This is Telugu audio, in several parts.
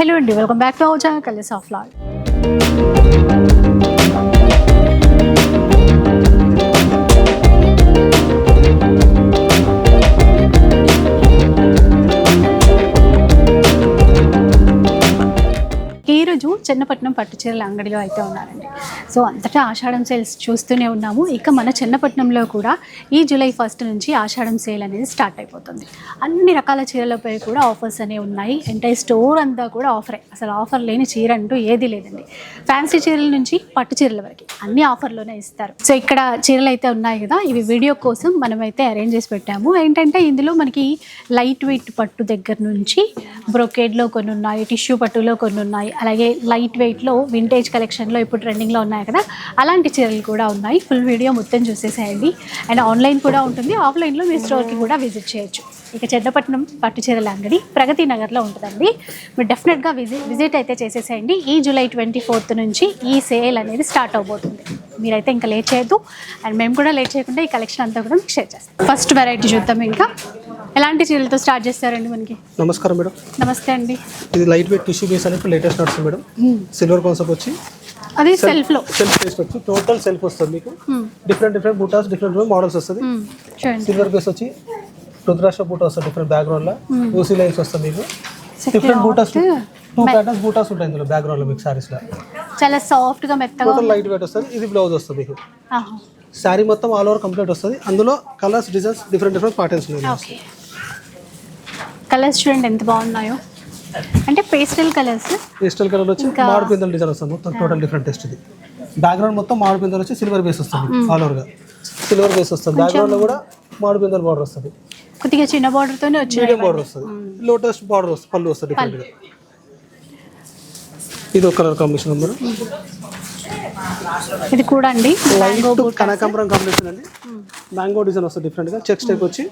Hello and welcome back to our channel Colors of Love. Chinnapatnam చీరల అంగడిలో అయితే ఉన్నారండి సో అంతటా ఆషాఢం సేల్స్ చూస్తూనే ఉన్నాము ఇక మన చిన్నపట్నంలో కూడా ఈ జూలై ఫస్ట్ నుంచి ఆషాఢం సేల్ అనేది స్టార్ట్ అయిపోతుంది అన్ని రకాల చీరలపై కూడా ఆఫర్స్ అనేవి ఉన్నాయి ఎంటైర్ స్టోర్ అంతా కూడా ఆఫరే అసలు ఆఫర్ లేని చీర అంటూ ఏది లేదండి ఫ్యాన్సీ చీరల నుంచి పట్టు చీరల వరకు అన్ని ఆఫర్లోనే ఇస్తారు సో ఇక్కడ చీరలు అయితే ఉన్నాయి కదా ఇవి వీడియో కోసం మనమైతే అరేంజ్ చేసి పెట్టాము ఏంటంటే ఇందులో మనకి లైట్ వెయిట్ పట్టు దగ్గర నుంచి బ్రొకేడ్లో కొన్ని ఉన్నాయి టిష్యూ పట్టులో కొన్ని ఉన్నాయి అలాగే లైట్ లైట్ వెయిట్లో వింటేజ్ కలెక్షన్లో ఇప్పుడు ట్రెండింగ్లో ఉన్నాయి కదా అలాంటి చీరలు కూడా ఉన్నాయి ఫుల్ వీడియో మొత్తం చూసేసేయండి అండ్ ఆన్లైన్ కూడా ఉంటుంది ఆఫ్లైన్లో మీ స్టోర్కి కూడా విజిట్ చేయొచ్చు ఇక చెద్దపట్నం పట్టు చీరల అంగడి ప్రగతి నగర్లో ఉంటుందండి మీరు డెఫినెట్గా విజిట్ విజిట్ అయితే చేసేసేయండి ఈ జూలై ట్వంటీ ఫోర్త్ నుంచి ఈ సేల్ అనేది స్టార్ట్ అవబోతుంది మీరైతే ఇంకా లేట్ చేయొద్దు అండ్ మేము కూడా లేట్ చేయకుండా ఈ కలెక్షన్ అంతా కూడా మీకు షేర్ చేస్తాం ఫస్ట్ వెరైటీ చూద్దాం ఇంకా ఎలాంటి చీరలతో స్టార్ట్ చేస్తారండి మనకి నమస్కారం మేడం నమస్తే అండి ఇది లైట్ వెయిట్ టిష్యూ బేస్ అనేది లేటెస్ట్ నడుస్తుంది మేడం సిల్వర్ కాన్సెప్ట్ వచ్చి అది సెల్ఫ్ లో సెల్ఫ్ వచ్చి టోటల్ సెల్ఫ్ వస్తుంది మీకు డిఫరెంట్ డిఫరెంట్ బూటాస్ డిఫరెంట్ మోడల్స్ వస్తుంది సిల్వర్ బేస్ వచ్చి రుద్రాక్ష బూట వస్తుంది డిఫరెంట్ బ్యాక్గ్రౌండ్ లో ఊసీ లైన్స్ వస్తుంది మీకు డిఫరెంట్ బూటాస్ టూ ప్యాటర్న్స్ బూటాస్ ఉంటాయి ఇందులో బ్యాక్గ్రౌండ్ లో మీకు సారీస్ లో చాలా సాఫ్ట్ గా మెత్తగా టోటల్ లైట్ వెయిట్ వస్తుంది ఇది బ్లౌజ్ వస్తుంది మీకు శారీ మొత్తం ఆల్ ఓవర్ కంప్లీట్ వస్తుంది అందులో colours designs different different patterns ఉన్నాయి కలర్స్ చూడండి ఎంత బాగున్నాయో అంటే పేస్టల్ కలర్స్ పేస్టల్ కలర్ వచ్చి మామిడిపిందల డిజైన్ వస్తుంది మొత్తం టోటల్ డిఫరెంట్ టెస్ట్ ఇది బ్యాక్గ్రౌండ్ మొత్తం మామిడిపిందలు వచ్చి సిల్వర్ బేస్ వస్తుంది ఆల్ గా సిల్వర్ బేస్ వస్తుంది లో కూడా మామిడిపిందల బార్డర్ వస్తుంది కొద్దిగా చిన్న తోనే వచ్చింది మీడియం బార్డర్ వస్తుంది లోటస్ బార్డర్ వస్తుంది పళ్ళు వస్తుంది డిఫరెంట్గా ఇది ఒక కలర్ కాంబినేషన్ నెంబర్ ఇది కూడా అండి మ్యాంగో కనకాంబరం కాంబినేషన్ అండి మ్యాంగో డిజైన్ వస్తుంది డిఫరెంట్ గా చెక్స్ టైప్ వచ్చి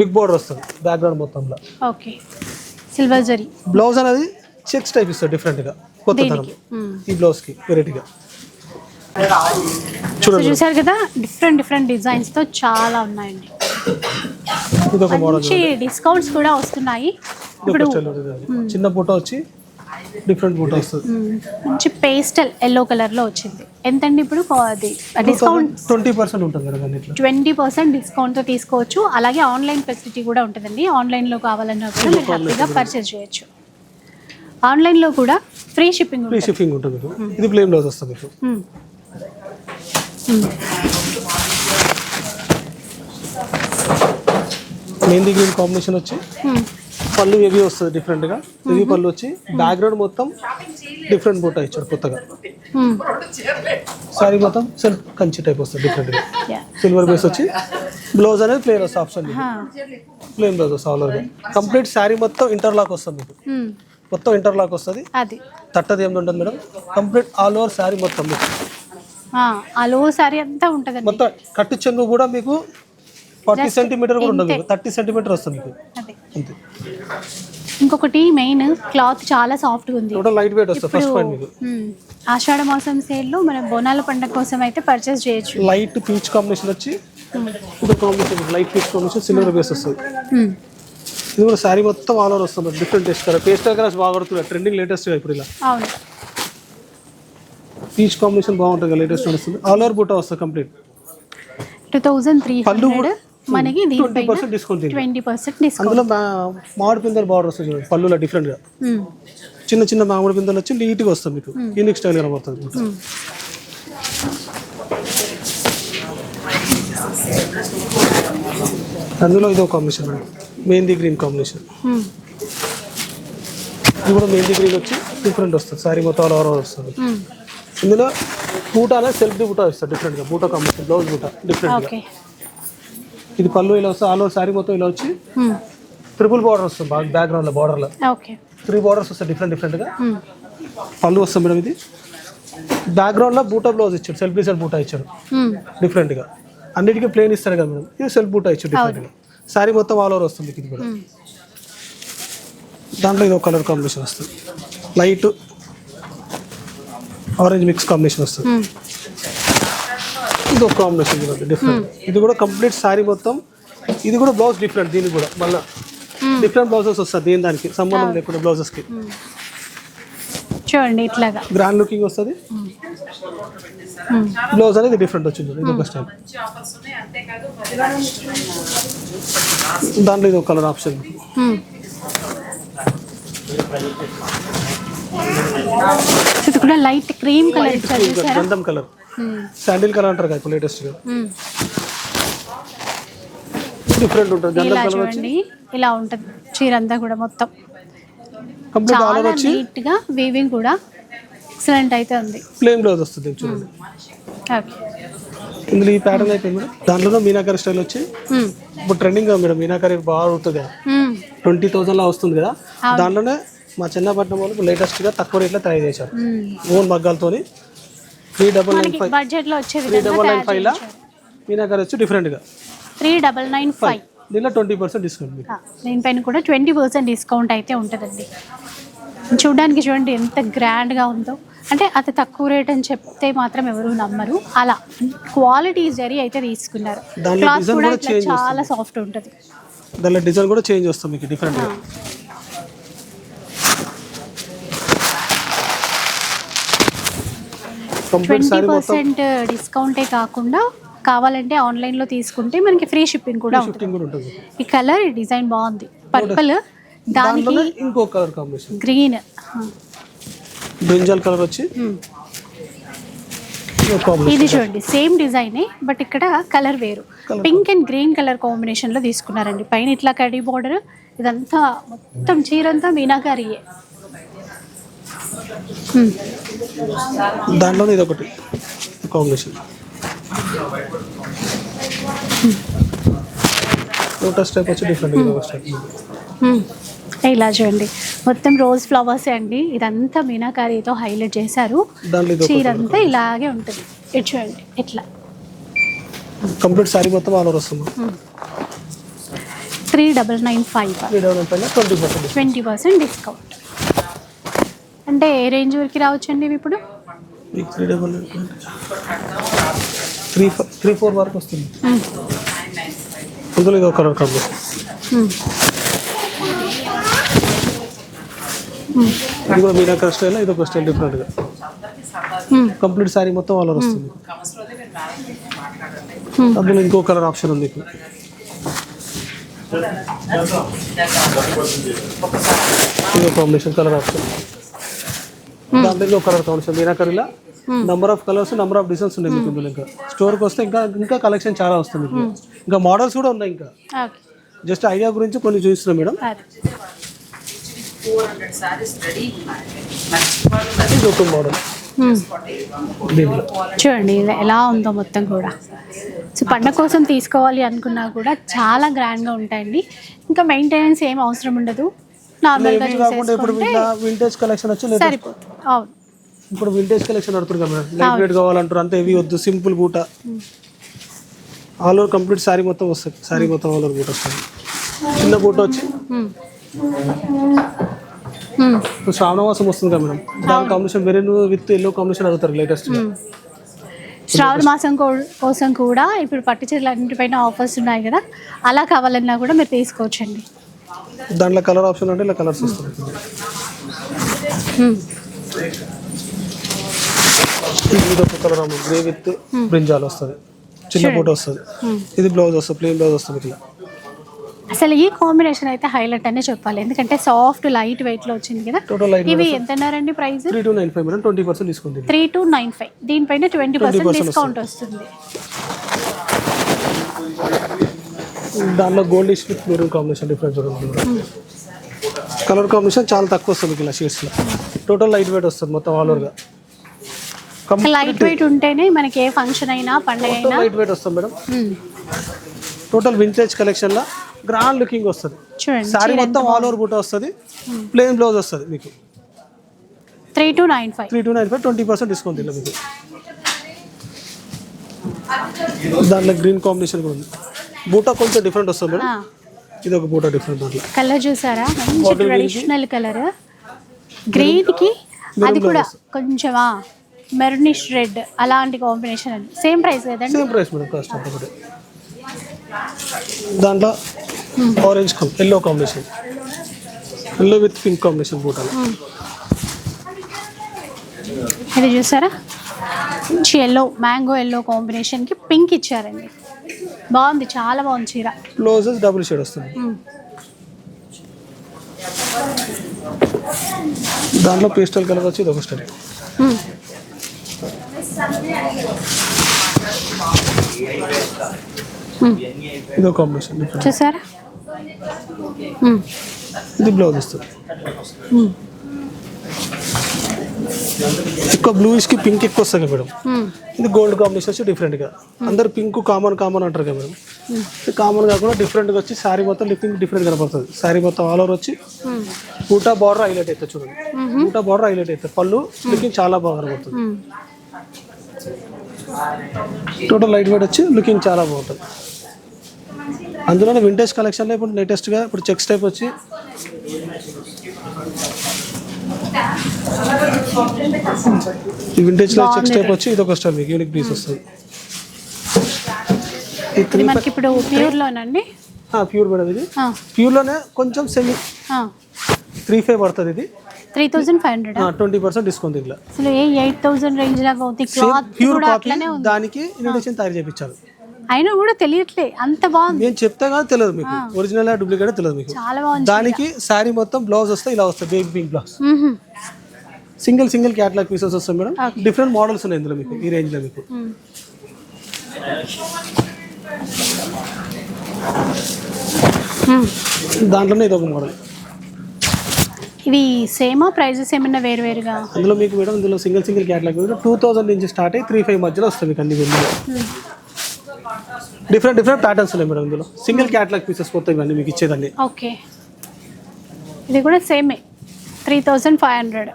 బిగ్ hmm. బోర్డర్ వస్తుంది బ్యాక్గ్రౌండ్ మొత్తంలో ఓకే సిల్వర్ జరీ బ్లౌజ్ అనేది చెక్స్ టైప్ ఇస్తుంది డిఫరెంట్ గా కొత్త తరం ఈ బ్లౌజ్ కి వెరైటీగా hmm. చూడండి చూసారు కదా డిఫరెంట్ డిఫరెంట్ డిజైన్స్ తో చాలా ఉన్నాయండి డిస్కౌంట్స్ కూడా వస్తున్నాయి ఇప్పుడు hmm. చిన్న ఫోటో వచ్చి డిఫరెంట్ ఫోటోస్ వస్తుంది మంచి పేస్టల్ ఎల్లో కలర్లో వచ్చింది ఎంతండి ఇప్పుడు అది డిస్కౌంట్ ట్వంటీ పర్సెంట్ ఉంటుంది మేడం ట్వంటీ పర్సెంట్ డిస్కౌంట్తో తీసుకోవచ్చు అలాగే ఆన్లైన్ ఫెసిలిటీ కూడా ఉంటుందండి ఆన్లైన్లో కావాలన్నా కూడా మీరు హ్యాపీగా పర్చేస్ చేయొచ్చు ఆన్లైన్లో కూడా ఫ్రీ షిప్పింగ్ ఫ్రీ షిప్పింగ్ ఉంటుంది ఇది ప్లేన్ బ్లౌజ్ వస్తుంది మెహందీ గ్రీన్ కాంబినేషన్ వచ్చి పళ్ళు ఎవి వస్తుంది డిఫరెంట్గా ఎవి పళ్ళు వచ్చి బ్యాక్గ్రౌండ్ మొత్తం డిఫరెంట్ బోట ఇచ్చాడు కొత్తగా సారీ మొత్తం సెల్ఫ్ కంచి టైప్ వస్తుంది డిఫరెంట్గా సిల్వర్ బేస్ వచ్చి బ్లౌజ్ అనేది ప్లేన్ వస్తుంది ఆప్షన్ ప్లేన్ బ్లౌజ్ వస్తుంది కంప్లీట్ శారీ మొత్తం ఇంటర్లాక్ వస్తుంది మీకు మొత్తం ఇంటర్లాక్ వస్తుంది తట్టది ఏమి ఉంటుంది madam complete all over sari మొత్తం మీకు ఆల్ ఓవర్ శారీ అంతా ఉంటుంది మొత్తం కట్టు చెంగు కూడా మీకు ఫార్టీ సెంటీమీటర్ కూడా ఉండదు థర్టీ సెంటీమీటర్ వస్తుంది అంతే ఇంకొకటి మెయిన్ క్లాత్ చాలా సాఫ్ట్ గా ఉంది లైట్ వెయిట్ వస్తుంది ఫస్ట్ పాయింట్ మీకు ఆషాఢ మాసం సేల్ లో మన బోనాల పండగ కోసం అయితే పర్చేస్ చేయొచ్చు లైట్ పీచ్ కాంబినేషన్ వచ్చి ఇప్పుడు combination light peach combination silver base వస్తుంది ఇది కూడా సారీ మొత్తం ఆల్ ఓవర్ వస్తుంది డిఫరెంట్ టేస్ట్ కదా పేస్టర్ కలర్స్ బాగా పడుతున్నాయి ట్రెండింగ్ లేటెస్ట్ ఇప్పుడు ఇలా అవును పీచ్ కాంబినేషన్ బాగుంటుంది లేటెస్ట్ వస్తుంది ఆల్ ఓవర్ బూటా వస్తుంది complete two thousand three hundred Hmm. మనకి మామిడి బార్డర్ వస్తుంది చూడండి పళ్ళులో డిఫరెంట్గా hmm. చిన్న చిన్న మామిడి పిందలు వచ్చి నీట్గా వస్తాయి మీకు యూనిక్ hmm. స్టైల్ కనబడుతుంది మీకు అందులో ఇదో combination madam mehndi green combination ఇది కూడా మెహందీ గ్రీన్ వచ్చి డిఫరెంట్ వస్తుంది సారీ మొత్తం ఆల్ ఓవర్ వస్తుంది ఇందులో బూటానే సెల్ఫ్ బూటా వస్తుంది డిఫరెంట్గా బూటా కాంబినేషన్ బ్లౌజ్ బూటా డిఫరెంట్గా ఇది పళ్ళు ఇలా వస్తుంది ఆల్ ఓవర్ సారీ మొత్తం ఇలా వచ్చి ట్రిపుల్ hmm. బార్డర్ వస్తుంది బ్యాక్గ్రౌండ్ లో బార్డర్ లో త్రీ బార్డర్స్ వస్తాయి డిఫరెంట్ డిఫరెంట్ గా hmm. పళ్ళు వస్తుంది మేడం ఇది బ్యాక్గ్రౌండ్ లో బూటా బ్లౌజ్ ఇచ్చాడు సెల్ఫ్ డిజైన్ బూటా ఇచ్చాడు డిఫరెంట్ hmm. గా అన్నిటికీ ప్లేన్ ఇస్తారు కదా మేడం ఇది సెల్ఫ్ బూటా ఇచ్చాడు డిఫరెంట్ గా సారీ మొత్తం ఆల్ ఓవర్ వస్తుంది ఇది కూడా దాంట్లో ఇది ఒక కలర్ కాంబినేషన్ వస్తుంది లైట్ ఆరెంజ్ మిక్స్ కాంబినేషన్ వస్తుంది ఇది ఒక కాంబినేషన్ చూడండి డిఫరెంట్ ఇది కూడా కంప్లీట్ సారీ మొత్తం ఇది కూడా బ్లౌజ్ డిఫరెంట్ దీనికి కూడా మళ్ళీ డిఫరెంట్ బ్లౌజెస్ వస్తుంది దీని దానికి సంబంధం hmm. లేకుండా బ్లౌజెస్ కి hmm. చూడండి ఇట్లాగా గ్రాండ్ లుకింగ్ వస్తుంది బ్లౌజ్ అనేది డిఫరెంట్ వచ్చింది ఇది ఒక స్టైల్ hmm. దాంట్లో ఇది ఒక కలర్ ఆప్షన్ ఇది కూడా లైట్ క్రీమ్ కలర్ గంధం కలర్ శాండిల్ కలర్ అంటారు కదా లేటెస్ట్ గా డిఫరెంట్ ఉంటుంది ఇలా జనరల్ కలర్ చూడండి ఇలా ఉంటుంది చీర అంతా కూడా మొత్తం కంప్లీట్ ఆల్ చాలా ఓవర్ వచ్చి నీట్ గా వీవింగ్ కూడా ఎక్సలెంట్ అయితే ఉంది ప్లేన్ బ్లౌజ్ వస్తుంది చూడండి ఓకే ఇందులో ఈ ప్యాటర్న్ అయిపోయింది మేడం దాంట్లో మీనాకరి స్టైల్ వచ్చి ఇప్పుడు ట్రెండింగ్ గా మేడం మీనాకరి బాగా అవుతుంది కదా ట్వంటీ థౌసండ్ లా వస్తుంది కదా దాంట్లోనే మా చిన్నపట్నం వాళ్ళు లేటెస్ట్ గా తక్కువ రేట్లో తయారు చేశారు own మగ్గాలతోని three double nine five budget లో వచ్చే త్రీ డబల్ నైన్ ఫైవ్ లా మీ దగ్గర వచ్చి డిఫరెంట్ గా త్రీ డబల్ నైన్ ఫైవ్ దీనిలో ట్వంటీ పర్సెంట్ డిస్కౌంట్ దీనిపైన కూడా ట్వంటీ పర్సెంట్ డిస్కౌంట్ అయితే ఉంటుందండి చూడడానికి చూడండి ఎంత గ్రాండ్గా ఉందో అంటే అతి తక్కువ రేట్ అని చెప్తే మాత్రం ఎవరు నమ్మరు అలా క్వాలిటీ జరీ అయితే తీసుకున్నారు క్లాత్ కూడా చాలా సాఫ్ట్ ఉంటుంది దానిలో డిజైన్ కూడా చేంజ్ వస్తుంది మీకు డిఫరెంట్ ట్వంటీ పర్సెంట్ డిస్కౌంటే కాకుండా కావాలంటే ఆన్లైన్లో తీసుకుంటే మనకి ఫ్రీ షిప్పింగ్ కూడా ఉంటుంది ఈ కలర్ డిజైన్ బాగుంది పర్పుల్ దానికి ఇంకో colour combination green brinjal colour వచ్చి ఇది చూడండి సేమ్ డిజైనే బట్ ఇక్కడ కలర్ వేరు pink and green colour combination లో తీసుకున్నారండి పైన ఇట్లా కడీ బోర్డర్ ఇదంతా మొత్తం చీరంతా మీనాకారియే దాంట్లో ఇది ఒకటి కాంబినేషన్ లోటస్ టైప్ వచ్చి డిఫరెంట్ లోటస్ టైప్ ఇలా చూడండి మొత్తం రోజ్ ఫ్లవర్స్ అండి ఇదంతా మీనాకారీతో హైలైట్ చేశారు చీరంతా ఇలాగే ఉంటుంది ఇటు చూడండి ఇట్లా కంప్లీట్ సారీ మొత్తం ఆల్ వస్తుంది three double nine five twenty percent discount అంటే ఏ రేంజ్ వరకు రావచ్చండి ఇప్పుడు three double three three four వరకు వస్తుంది ఇందులో hmm. ఇది ఒక రకం hmm. Hmm. ఇది కూడా మీనాకర్ స్టైల్ ఇది ఒక స్టైల్ డిఫరెంట్గా కంప్లీట్ శారీ మొత్తం వాళ్ళ వస్తుంది అందులో ఇంకో కలర్ ఆప్షన్ ఉంది ఇది కాంబినేషన్ కలర్ ఆప్షన్ Hmm. దాంట్లో కలర్ కావచ్చు మీనాకరీలో number of colours number of designs ఉన్నాయి మీకు ఇంకా స్టోర్కి వస్తే ఇంకా ఇంకా కలెక్షన్ చాలా వస్తుంది hmm. ఇంకా మోడల్స్ కూడా ఉన్నాయి ఇంకా జస్ట్ ఐడియా గురించి కొన్ని చూస్తున్నాం మేడం మోడల్ hmm. చూడండి ఎలా ఉందో మొత్తం కూడా సో పండగ కోసం తీసుకోవాలి అనుకున్నా కూడా చాలా గ్రాండ్గా ఉంటాయండి ఇంకా మెయింటెనెన్స్ ఏం అవసరం ఉండదు నార్మల్గా వింటేజ్ కలెక్షన్ వచ్చి సరిపోతుంది ఇప్పుడు వింటేజ్ కలెక్షన్ అడుగుతుంది కదా మేడం లైట్ కావాలంటారు అంతే ఇవి వద్దు సింపుల్ బూట ఆల్ ఓవర్ కంప్లీట్ సారీ మొత్తం వస్తుంది సారీ మొత్తం ఆల్ ఓవర్ బూట వస్తుంది చిన్న బూట వచ్చి శ్రావణ మాసం వస్తుంది కదా మేడం దాని కాంబినేషన్ వేరే విత్ ఎల్లో కాంబినేషన్ అడుగుతారు లేటెస్ట్ శ్రావణ మాసం కోసం కూడా ఇప్పుడు పట్టు చీరలు అన్నింటిపైన ఆఫర్స్ ఉన్నాయి కదా అలా కావాలన్నా కూడా మీరు తీసుకోవచ్చండి దాంట్లో కలర్ ఆప్షన్ అంటే ఇలా కలర్స్ వస్తాయి కలర్ గ్రే విత్ బ్రింజాల్ వస్తుంది చిన్న బూట వస్తుంది hmm. ఇది బ్లౌజ్ వస్తుంది ప్లెయిన్ బ్లౌజ్ వస్తుంది ఇట్లా అసలు ఈ కాంబినేషన్ అయితే హైలైట్ అనే చెప్పాలి ఎందుకంటే సాఫ్ట్ లైట్ వెయిట్ లో వచ్చింది కదా టోటల్ ఇవి ఎంత అన్నారండి price three two nine five madam twenty percent తీసుకుంది త్రీ టు నైన్ ఫైవ్ దీనిపైన ట్వంటీ పర్సెంట్ డిస్కౌంట్ వస్తుంది దానిలో goldish with maroon combination difference colour combination చాలా తక్కువ వస్తుంది ఇలా షీట్స్లో టోటల్ లైట్ వెయిట్ వస్తుంది మొత్తం ఆల్ ఓవర్గా లైట్ వెయిట్ ఉంటేనే మనకి ఏ ఫంక్షన్ అయినా పండుగ అయినా లైట్ వెయిట్ వస్తుంది మేడం టోటల్ వింటేజ్ కలెక్షన్లో గ్రాండ్ లుకింగ్ వస్తుంది సారీ మొత్తం ఆల్ ఓవర్ బుట్ట వస్తుంది ప్లెయిన్ hmm. బ్లౌజ్ వస్తుంది మీకు three two nine three two five twenty percent discount ఇలా మీకు దాంట్లో గ్రీన్ కాంబినేషన్ కూడా ఉంది బూటా కొంచెం డిఫరెంట్ వస్తుంది మేడం ఇది ఒక బూటా డిఫరెంట్ దాంట్లో కలర్ చూసారా మంచి ట్రెడిషనల్ కలర్ గ్రీన్ కి అది కూడా కొంచెమా మెరూనిష్ రెడ్ అలాంటి కాంబినేషన్ అది సేమ్ ప్రైస్ కదండి సేమ్ ప్రైస్ మేడం కాస్ట్ ఒకటి దాంట్లో orange yellow combination yellow with pink combination బూటాలు ఇది చూసారా మంచి ఎల్లో మ్యాంగో ఎల్లో కాంబినేషన్కి పింక్ ఇచ్చారండి బాగుంది చాలా బాగుంది చీర బ్లౌజెస్ డబుల్ షేడ్ వస్తుంది దాంట్లో పేస్టల్ కలర్ వచ్చి ఇదొక స్టైల్ ఒక కాంబినేషన్ చూసారా ఇది బ్లౌజ్ వస్తుంది ఎక్కువ బ్లూయిష్ కి పింక్ ఎక్కువ వస్తుంది మేడం hmm. ఇది గోల్డ్ కాంబినేషన్ వచ్చి డిఫరెంట్ గా అందరు పింక్ కామన్ కామన్ అంటారు కదా మేడం కామన్ hmm. కాకుండా డిఫరెంట్ గా వచ్చి శారీ మొత్తం లిఫ్టింగ్ డిఫరెంట్ కనపడుతుంది శారీ మొత్తం ఆల్ ఓవర్ వచ్చి ఊటా బార్డర్ హైలైట్ అవుతుంది చూడండి ఊటా బార్డర్ హైలైట్ అవుతుంది పళ్ళు లుకింగ్ hmm. చాలా బాగా కనబడుతుంది టోటల్ లైట్ వెయిట్ వచ్చి లుకింగ్ చాలా బాగుంటుంది అందులోనే వింటేజ్ కలెక్షన్లో ఇప్పుడు లేటెస్ట్గా ఇప్పుడు చెక్స్ టైప్ వచ్చి ఈ వింటేజ్ లో వచ్చి ఇది ఒక స్టైల్ మీకు యూనిక్ పీస్ వస్తుంది ఇది మనకి ఇప్పుడు ప్యూర్ లోనండి ప్యూర్ మేడం ఇది ప్యూర్ లోనే కొంచెం సెమీ త్రీ ఫైవ్ పడుతుంది ఇది three thousand five hundred twenty percent discount ఇట్లా అసలు ఏ ఎయిట్ థౌసండ్ రేంజ్ లాగా అవుతుంది క్లాత్ ప్యూర్ దానికి ఇన్విటేషన్ తయారు చేపించాలి అయినా కూడా తెలియట్లే అంత బాగుంది నేను చెప్తా కాదు తెలియదు మీకు ఒరిజినల్ డూప్లికేట్ తెలియదు మీకు చాలా బాగుంది దానికి శారీ మొత్తం బ్లౌజ్ వస్తే ఇలా వస్తాయి baby pink blouse single single catalogue pieces వస్తాయి మేడం డిఫరెంట్ మోడల్స్ ఉన్నాయి ఇందులో మీకు ఈ రేంజ్ లో మీకు దాంట్లోనే ఇది ఒక మోడల్ ఇవి సేమా ప్రైజెస్ ఏమైనా వేరు వేరుగా అందులో మీకు మేడం ఇందులో single single catalogue two thousand నుంచి స్టార్ట్ అయ్యి త్రీ ఫైవ్ మధ్యలో వస్తుంది మీకు అన్ని డిఫరెంట్ డిఫరెంట్ ప్యాటర్న్స్ ఉన్నాయి మేడం ఇందులో సింగిల్ క్యాటలాగ్ పీసెస్ కొత్త ఇవన్నీ మీకు ఇచ్చేదండి ఓకే ఇది కూడా సేమే three thousand five hundred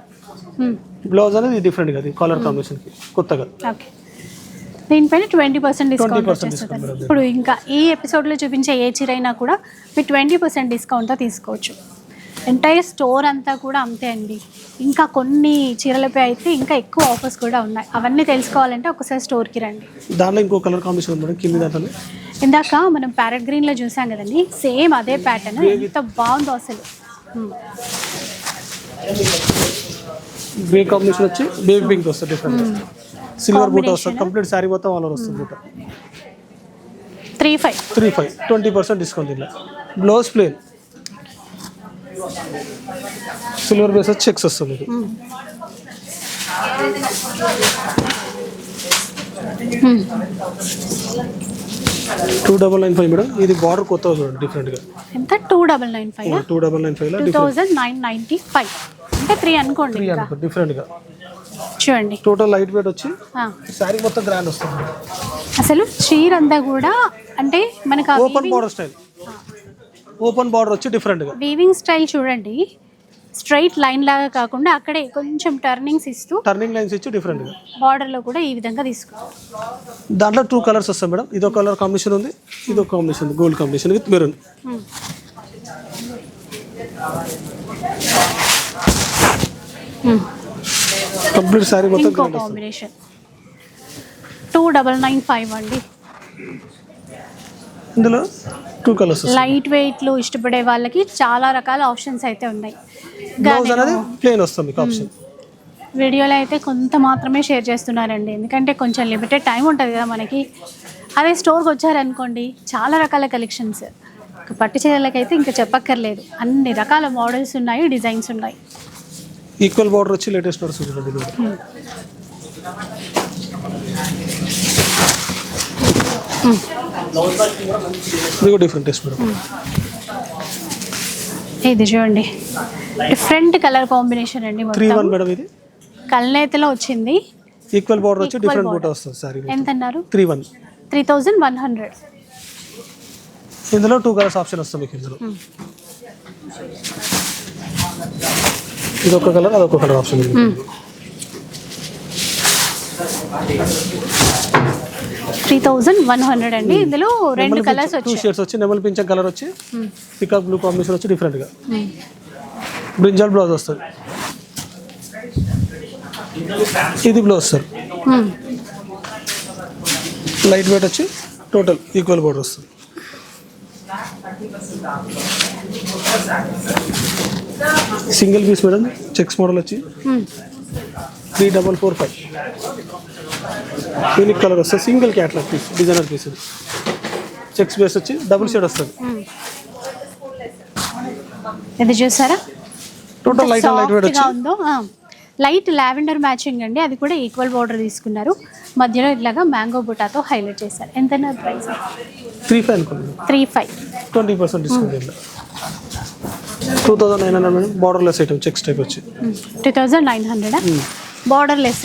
blouse అనేది డిఫరెంట్ కదా కలర్ కాంబినేషన్కి కొత్తగా ఓకే దీనిపైన ట్వంటీ పర్సెంట్ డిస్కౌంట్ ఇప్పుడు ఇంకా ఈ ఎపిసోడ్లో చూపించే ఏ చీరైనా కూడా మీరు ట్వంటీ పర్సెంట్ డిస్కౌంట్తో తీసుకోవచ్చు ఎంటైర్ స్టోర్ అంతా కూడా అంతే అండి ఇంకా కొన్ని చీరలపై అయితే ఇంకా ఎక్కువ ఆఫర్స్ కూడా ఉన్నాయి అవన్నీ తెలుసుకోవాలంటే ఒకసారి స్టోర్కి రండి దానిలో ఇంకో కలర్ కాంబినేషన్ మేడం కింద దాంట్లో ఇందాక మనం ప్యారెట్ గ్రీన్లో చూసాం కదండి సేమ్ అదే ప్యాటర్న్ ఎంత బాగుందో అసలు గ్రీన్ కాంబినేషన్ వచ్చి బేబీ పింక్ వస్తుంది సిల్వర్ బూట వస్తుంది కంప్లీట్ శారీ మొత్తం ఆల్ వస్తుంది బూట three five three five twenty percent discount ఇలా బ్లౌజ్ ప్లేన్ సిల్వర్ బేస్ వచ్చి చెక్స్ వస్తుంది two double nine five madam ఇది బార్డర్ కొత్త oh, చూడండి డిఫరెంట్గా ఎంత two double nine five two double nine five two nine ninety five అంటే త్రీ అనుకోండి త్రీ అనుకో డిఫరెంట్గా చూడండి టోటల్ లైట్ వెయిట్ వచ్చి శారీ మొత్తం గ్రాండ్ వస్తుంది అసలు చీర అంతా కూడా అంటే మనకు open border style open border వచ్చి డిఫరెంట్ గా వీవింగ్ స్టైల్ చూడండి స్ట్రైట్ లైన్ లాగా కాకుండా అక్కడే కొంచెం టర్నింగ్స్ ఇస్తూ టర్నింగ్ లైన్స్ ఇచ్చి డిఫరెంట్ గా బార్డర్ లో కూడా ఈ విధంగా తీసుకుంటాం దాంట్లో టూ కలర్స్ వస్తాయి మేడం ఇదో కలర్ కాంబినేషన్ ఉంది ఇదో కాంబినేషన్ ఉంది gold combination with maroon complete sari మొత్తం combination two double nine five అండి ఇందులో టూ కలర్స్ లైట్ వెయిట్లు ఇష్టపడే వాళ్ళకి చాలా రకాల ఆప్షన్స్ అయితే ఉన్నాయి బ్లౌజ్ అనేది ప్లేన్ వస్తుంది మీకు ఆప్షన్ వీడియోలో అయితే కొంత మాత్రమే షేర్ చేస్తున్నారండి ఎందుకంటే కొంచెం లిమిటెడ్ టైం ఉంటుంది కదా మనకి అదే స్టోర్కి వచ్చారనుకోండి చాలా రకాల కలెక్షన్స్ పట్టు చీరలకైతే ఇంకా చెప్పక్కర్లేదు అన్ని రకాల మోడల్స్ ఉన్నాయి డిజైన్స్ ఉన్నాయి ఈక్వల్ బార్డర్ వచ్చి లేటెస్ట్ ఇది డిఫరెంట్ ఇది చూడండి డిఫరెంట్ కలర్ కాంబినేషన్ అండి త్రీ వన్ మేడం ఇది కల్నేతలో వచ్చింది ఈక్వల్ బోర్డర్ వచ్చి డిఫరెంట్ బోర్డర్ వస్తుంది సార్ ఎంత అన్నారు three one three thousand one hundred ఇందులో టూ కలర్స్ ఆప్షన్ వస్తుంది మీకు ఇందులో hmm. ఇది ఒక కలర్ అదొక colour option three thousand one hundred అండి ఇందులో hmm. రెండు కలర్స్ టూ షేడ్స్ వచ్చి నెమల్ పింఛన్ కలర్ వచ్చి పికాక్ బ్లూ కాంబినేషన్ వచ్చి డిఫరెంట్గా బ్రింజాల్ బ్లౌజ్ వస్తుంది ఇది blouse sir light hmm. Weight వచ్చి టోటల్ ఈక్వల్ బోర్డర్ వస్తుంది single piece madam checks model వచ్చి three double four five unique colour వస్తుంది single catalogue piece designer piece ఇది చెక్స్ బేస్ వచ్చి డబుల్ షేడ్ వస్తుంది ఇది చూసారా టోటల్ లైట్ లైట్ వెయిట్ వచ్చి లైట్ లావెండర్ మ్యాచింగ్ అండి అది కూడా ఈక్వల్ బార్డర్ తీసుకున్నారు మధ్యలో ఇట్లాగా మ్యాంగో బుటాతో హైలైట్ చేశారు ఎంత price three five three five twenty percent discount two thousand nine hundred madam borderless item checks type వచ్చి two thousand nine hundred borderless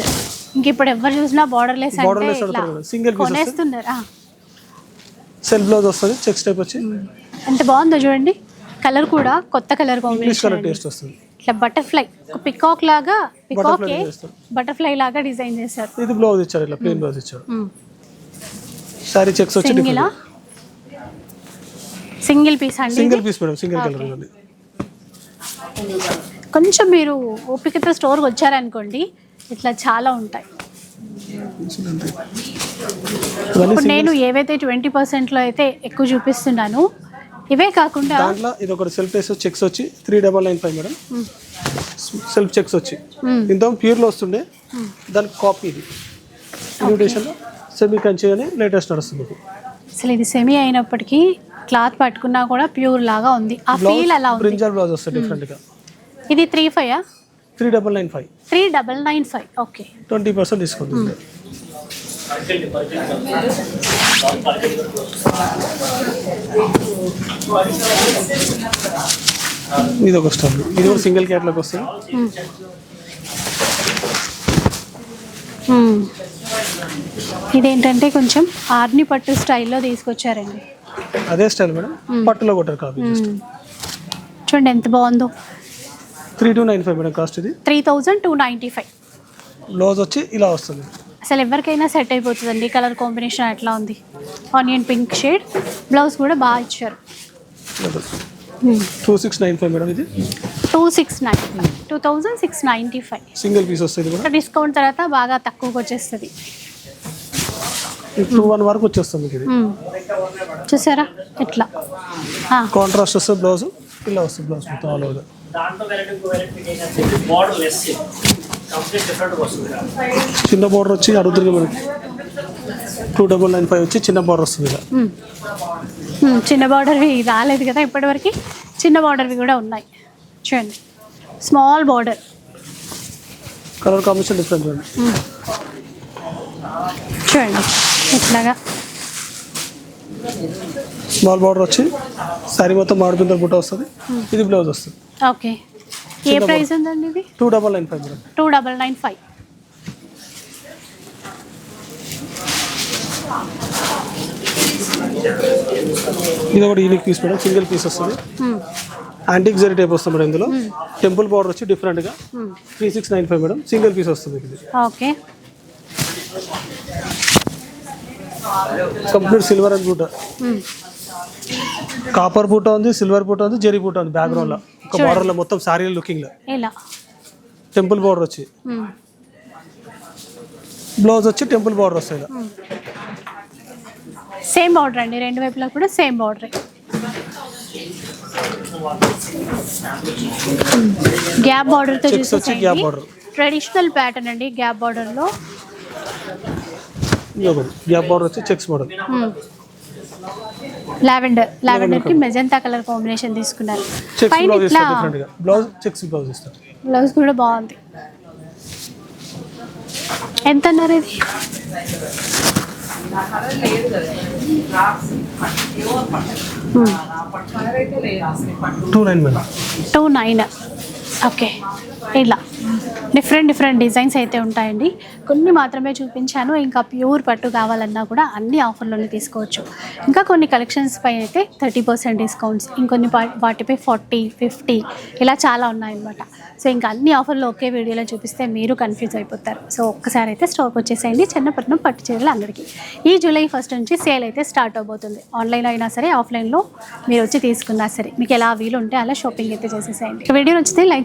ఇంక ఇప్పుడు ఎవరు చూసినా borderless borderless single piece కొనేస్తున్నారు సెల్ఫ్ బ్లౌజ్ వస్తుంది చెక్ టైప్ వచ్చి ఎంత బాగుందో చూడండి కలర్ కూడా కొత్త కలర్ కాంబినేషన్ ఇట్లా బటర్ఫ్లై పికాక్ లాగా పికాక్ బటర్ఫ్లై లాగా డిజైన్ చేశారు ఇది బ్లౌజ్ ఇచ్చారు ఇలా ప్లేన్ బ్లౌజ్ ఇచ్చారు సారీ చెక్స్ వచ్చి సింగిల్ సింగిల్ పీస్ అండి single piece madam single colour కొంచెం మీరు ఓపికతో స్టోర్కి వచ్చారనుకోండి ఇట్లా చాలా ఉంటాయి ఇప్పుడు నేను ఏవైతే ట్వంటీ పర్సెంట్లో అయితే ఎక్కువ చూపిస్తున్నాను ఇవే కాకుండా దాంట్లో ఇది ఒకటి సెల్ఫ్ టెస్ట్ చెక్స్ వచ్చి three double nine five madam self checks వచ్చి ఇంత ప్యూర్లో వస్తుండే దాని కాపీ ఇది ఇన్విటేషన్లో సెమీ కంచి అని లేటెస్ట్ నడుస్తుంది అసలు ఇది సెమీ అయినప్పటికీ క్లాత్ పట్టుకున్నా కూడా ప్యూర్ లాగా ఉంది ఆ ఫీల్ అలా ఉంది బ్రింజల్ బ్లౌజ్ వస్తుంది డిఫరెంట్గా ఇది three five three double nine five three double nine five okay twenty percent discount ఉంది ఇది ఒక స్టవ్ ఇది కూడా సింగిల్ క్యాట్లాగ్ వస్తుంది ఇదేంటంటే కొంచెం ఆర్ని పట్టు స్టైల్లో తీసుకొచ్చారండి అదే స్టైల్ మేడం పట్టులో కొట్టారు కాపీ చూడండి ఎంత బాగుందో three two nine five madam cost ఇది three thousand two ninety five blouse వచ్చి ఇలా వస్తుంది అసలు ఎవరికైనా సెట్ అయిపోతుందండి కలర్ కాంబినేషన్ ఎట్లా ఉంది ఆనియన్ పింక్ షేడ్ బ్లౌజ్ కూడా బాగా ఇచ్చారు two six nine five madam ఇది two six nine two thousand six ninety five single piece వస్తుంది కూడా డిస్కౌంట్ తర్వాత బాగా తక్కువకి వచ్చేస్తుంది టూ వన్ వరకు వచ్చేస్తుంది ఇది hmm. చూసారా ఎట్లా కాంట్రాస్ట్ వస్తుంది బ్లౌజ్ ఇలా వస్తుంది బ్లౌజ్ ఆల్ ఓవర్ చిన్న బోర్డర్ వచ్చి అడుగుతుంది మనకి టూ డబుల్ నైన్ ఫైవ్ వచ్చి చిన్న బార్డర్ వస్తుంది కదా చిన్న బార్డర్వి రాలేదు కదా ఇప్పటివరకు చిన్న బార్డర్వి కూడా ఉన్నాయి చూడండి small border colour combination different చూడండి చూడండి ఇట్లాగా స్మాల్ బార్డర్ వచ్చి శారీ మొత్తం మామిడి బుట్ట వస్తుంది ఇది బ్లౌజ్ వస్తుంది ఓకే ఏ ప్రైస్ ఉందండి ఇది two double nine five madam two double nine five ఇది ఒకటి unique piece madam single piece వస్తుంది యాంటిక్ జరీ టైప్ వస్తుంది మేడం ఇందులో టెంపుల్ hmm. బార్డర్ వచ్చి డిఫరెంట్గా three six nine five madam single piece వస్తుంది ఇది ఓకే కంప్లీట్ సిల్వర్ అండ్ గుడ్డ కాపర్ బూట ఉంది సిల్వర్ బూట ఉంది జెరీ బూట ఉంది బ్యాక్గ్రౌండ్ లో ఒక బార్డర్ లో మొత్తం సారీ లుకింగ్ లో ఇలా టెంపుల్ బార్డర్ వచ్చి బ్లౌజ్ వచ్చి టెంపుల్ బార్డర్ వస్తుంది సేమ్ బార్డర్ అండి రెండు వైపులా కూడా సేమ్ బార్డర్ గ్యాప్ బార్డర్ తో గ్యాప్ బార్డర్ ట్రెడిషనల్ ప్యాటర్న్ అండి గ్యాప్ బార్డర్ లో గ్యాప్ బార్డర్ వచ్చి చెక్స్ మోడల్ లావెండర్ లావెండర్ కి మెజంతా కలర్ కాంబినేషన్ తీసుకున్నారు పైన ఇట్లా బ్లౌజ్ చెక్స్ బ్లౌజ్ బ్లౌజ్ కూడా బాగుంది ఎంత అన్నారు ఇది two nine two nine okay ఇలా డిఫరెంట్ డిఫరెంట్ డిజైన్స్ అయితే ఉంటాయండి కొన్ని మాత్రమే చూపించాను ఇంకా ప్యూర్ పట్టు కావాలన్నా కూడా అన్ని ఆఫర్లోనే తీసుకోవచ్చు ఇంకా కొన్ని కలెక్షన్స్ పైన అయితే థర్టీ పర్సెంట్ డిస్కౌంట్స్ ఇంకొన్ని వాటిపై ఫార్టీ ఫిఫ్టీ ఇలా చాలా ఉన్నాయన్నమాట సో ఇంకా అన్ని ఆఫర్లు ఒకే వీడియోలో చూపిస్తే మీరు కన్ఫ్యూజ్ అయిపోతారు సో ఒక్కసారి అయితే స్టాక్ వచ్చేసేయండి చిన్నపట్నం పట్టు చీరలు అందరికీ ఈ జూలై ఫస్ట్ నుంచి సేల్ అయితే స్టార్ట్ అవబోతుంది ఆన్లైన్లో అయినా సరే ఆఫ్లైన్లో మీరు వచ్చి తీసుకున్నా సరే మీకు ఎలా వీలు ఉంటే అలా షాపింగ్ అయితే చేసేసేయండి వీడియో నచ్చితే లైక్